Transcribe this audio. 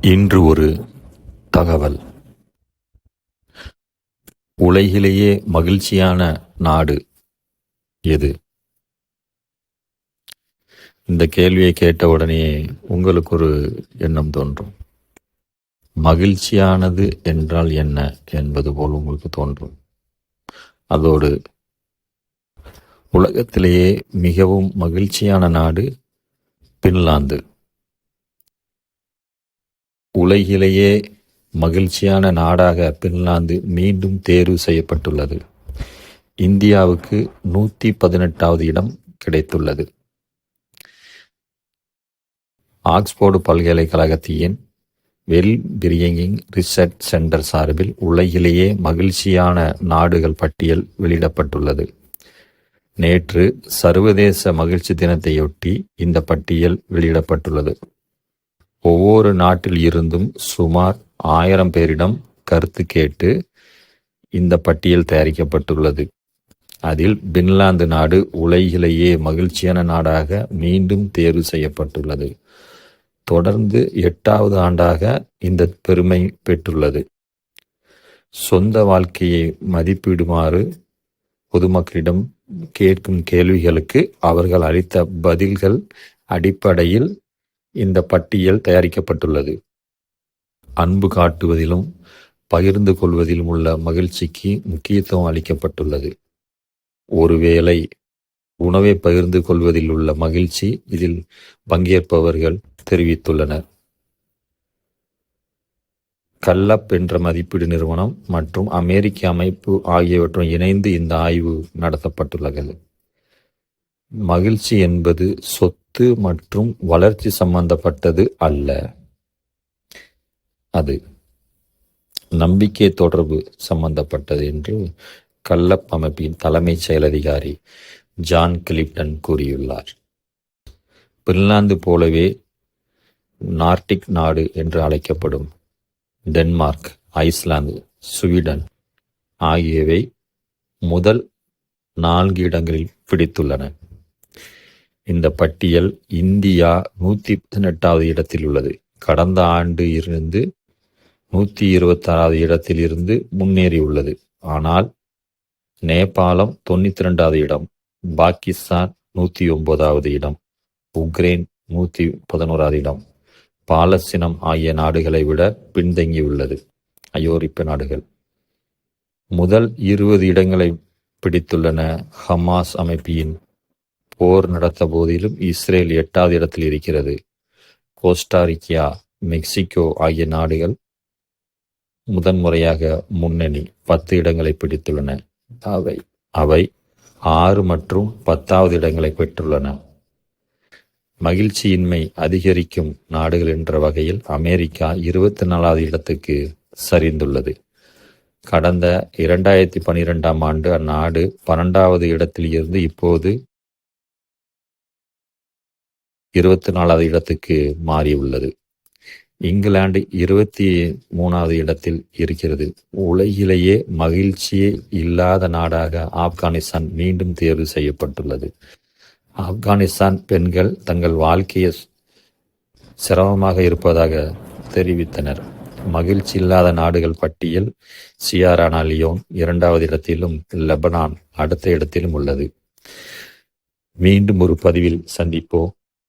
இன்று ஒரு தகவல். உலகிலேயே மகிழ்ச்சியான நாடு எது? இந்த கேள்வியை கேட்டவுடனே உங்களுக்கு ஒரு எண்ணம் தோன்றும். மகிழ்ச்சியானது என்றால் என்ன என்பது போல் உங்களுக்கு தோன்றும். அதோடு உலகத்திலேயே மிகவும் மகிழ்ச்சியான நாடு பின்லாந்து. உலகிலேயே மகிழ்ச்சியான நாடாக பின்லாந்து மீண்டும் தேர்வு செய்யப்பட்டுள்ளது. இந்தியாவுக்கு நூற்றி பதினெட்டாவது இடம் கிடைத்துள்ளது. ஆக்ஸ்போர்டு பல்கலைக்கழகத்தின் வெல் பிரியங்கிங் ரிசர்ச் சென்டர் சார்பில் உலகிலேயே மகிழ்ச்சியான நாடுகள் பட்டியல் வெளியிடப்பட்டுள்ளது. நேற்று சர்வதேச மகிழ்ச்சி தினத்தையொட்டி இந்த பட்டியல் வெளியிடப்பட்டுள்ளது. ஒவ்வொரு நாட்டில் இருந்தும் சுமார் ஆயிரம் பேரிடம் கருத்து கேட்டு இந்த பட்டியல் தயாரிக்கப்பட்டுள்ளது. அதில் பின்லாந்து நாடு உலகிலேயே மகிழ்ச்சியான நாடாக மீண்டும் தேர்வு செய்யப்பட்டுள்ளது. தொடர்ந்து எட்டாவது ஆண்டாக இந்த பெருமை பெற்றுள்ளது. சொந்த வாழ்க்கையை மதிப்பிடுமாறு பொதுமக்களிடம் கேட்கும் கேள்விகளுக்கு அவர்கள் அளித்த பதில்கள் அடிப்படையில் இந்த பட்டியல் தயாரிக்கப்பட்டுள்ளது. அன்பு காட்டுவதிலும் பகிர்ந்து கொள்வதிலும் உள்ள மகிழ்ச்சிக்கு முக்கியத்துவம் அளிக்கப்பட்டுள்ளது. ஒருவேளை உணவை பகிர்ந்து கொள்வதில் உள்ள மகிழ்ச்சி இதில் பங்கேற்பவர்கள் தெரிவித்துள்ளனர். கல்லப் என்ற மதிப்பீடு நிறுவனம் மற்றும் அமெரிக்க அமைப்பு ஆகியவற்றும் இணைந்து இந்த ஆய்வு நடத்தப்பட்டுள்ளது. மகிழ்ச்சி என்பது கருத்து மற்றும் வளர்ச்சி சம்பந்தப்பட்டது அல்ல. அது நம்பிக்கை தொடர்பு சம்பந்தப்பட்டது என்று கல்லப் அமைப்பின் தலைமைச் செயலதிகாரி ஜான் கிளிப்டன் கூறியுள்ளார். பின்லாந்து போலவே நார்டிக் நாடு என்று அழைக்கப்படும் டென்மார்க் ஐஸ்லாந்து ஸ்வீடன் ஆகியவை முதல் நான்கு இடங்களில் பிடித்துள்ளன. இந்த பட்டியல் இந்தியா நூற்றி பதினெட்டாவது இடத்தில் உள்ளது. கடந்த ஆண்டு இருந்து நூற்றி இருபத்தாறாவது இடத்தில் இருந்து முன்னேறியுள்ளது ஆனால் நேபாளம் தொண்ணூற்றி ரெண்டாவது இடம் பாகிஸ்தான் நூற்றி ஒன்பதாவது இடம் உக்ரைன் நூற்றி பதினோராவது இடம் பாலஸ்தீனம் ஆகிய நாடுகளை விட பின்தங்கியுள்ளது. அயோரிப்பு நாடுகள். முதல் இருபது இடங்களை பிடித்துள்ளன ஹமாஸ் அமைப்பின் போர் நடத்த போதிலும் இஸ்ரேல் எட்டாவது இடத்தில் இருக்கிறது. கோஸ்டாரிக்கியா மெக்சிகோ ஆகிய நாடுகள் முதன்முறையாக முன்னணி பத்து இடங்களை பிடித்துள்ளன. அவை அவை ஆறு மற்றும் பத்தாவது இடங்களை பெற்றுள்ளன. மகிழ்ச்சியின்மை அதிகரிக்கும் நாடுகள் என்ற வகையில் அமெரிக்கா இருபத்தி நாலாவது இடத்துக்கு சரிந்துள்ளது. கடந்த இரண்டாயிரத்தி பனிரெண்டாம் ஆண்டு அந்நாடு பன்னெண்டாவது இடத்தில் இருந்து இப்போது இருபத்தி நாலாவது இடத்துக்கு மாறியுள்ளது. இங்கிலாந்து இருபத்தி மூணாவது இடத்தில் இருக்கிறது. உலகிலேயே மகிழ்ச்சியே இல்லாத நாடாக ஆப்கானிஸ்தான் மீண்டும் தேர்வு செய்யப்பட்டுள்ளது. ஆப்கானிஸ்தான் பெண்கள் தங்கள் வாழ்க்கையை சிரமமாக இருப்பதாக தெரிவித்தனர். மகிழ்ச்சி இல்லாத நாடுகள் பட்டியல் சியாரானா லியோன் இரண்டாவது இடத்திலும் லெபனான் அடுத்த இடத்திலும் உள்ளது. மீண்டும் ஒரு பதிவில் சந்திப்போம்.